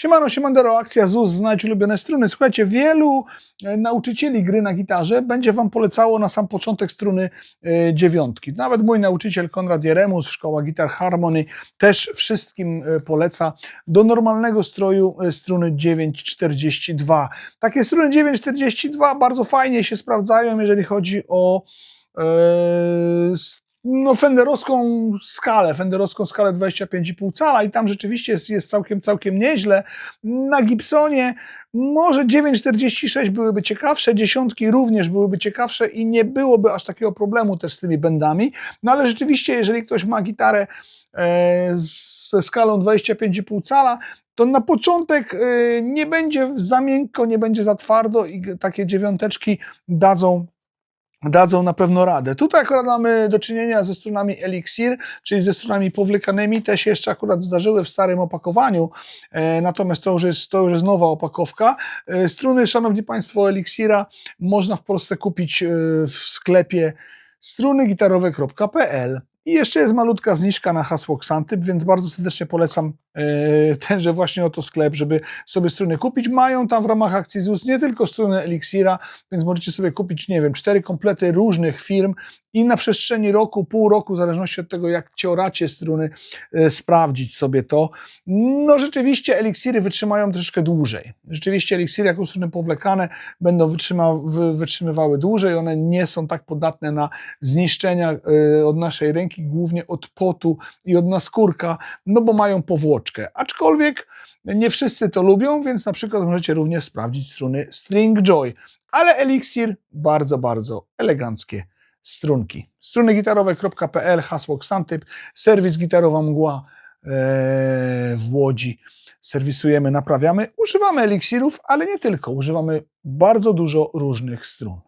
Siemano, siemandero, akcja ZUS, znajdź ulubione struny. Słuchajcie, wielu e, nauczycieli gry na gitarze będzie Wam polecało na sam początek struny e, dziewiątki. Nawet mój nauczyciel Konrad Jeremus, Szkoła Gitar Harmony, też wszystkim e, poleca do normalnego stroju struny 942. Takie struny 942 bardzo fajnie się sprawdzają, jeżeli chodzi o no, fenderowską skalę, fenderowską skalę 25,5 cala i tam rzeczywiście jest, jest całkiem, całkiem nieźle. Na Gibsonie może 9,46 byłyby ciekawsze, dziesiątki również byłyby ciekawsze i nie byłoby aż takiego problemu też z tymi bendami, no ale rzeczywiście jeżeli ktoś ma gitarę e, ze skalą 25,5 cala, to na początek e, nie będzie za miękko, nie będzie za twardo i takie dziewiąteczki dadzą dadzą na pewno radę. Tutaj akurat mamy do czynienia ze strunami Elixir, czyli ze strunami powlekanymi. Te się jeszcze akurat zdarzyły w starym opakowaniu, e, natomiast to już, jest, to już jest nowa opakowka. E, struny, szanowni państwo, Elixira można w Polsce kupić e, w sklepie strunygitarowe.pl. I jeszcze jest malutka zniżka na hasło Xantyp, więc bardzo serdecznie polecam e, tenże właśnie oto sklep, żeby sobie struny kupić. Mają tam w ramach akcji ZUS nie tylko struny Elixira, więc możecie sobie kupić, nie wiem, cztery komplety różnych firm i na przestrzeni roku, pół roku, w zależności od tego, jak cioracie struny, e, sprawdzić sobie to. No rzeczywiście eliksiry wytrzymają troszkę dłużej. Rzeczywiście eliksiry jako struny powlekane będą wytrzyma, wy, wytrzymywały dłużej, one nie są tak podatne na zniszczenia e, od naszej ręki, głównie od potu i od naskórka, no bo mają powłoczkę. Aczkolwiek nie wszyscy to lubią, więc na przykład możecie również sprawdzić struny String Joy. Ale Elixir bardzo, bardzo eleganckie strunki. Strunygitarowe.pl, hasło Xantyp, serwis Gitarowa Mgła e, w Łodzi. Serwisujemy, naprawiamy. Używamy eliksirów, ale nie tylko. Używamy bardzo dużo różnych strun.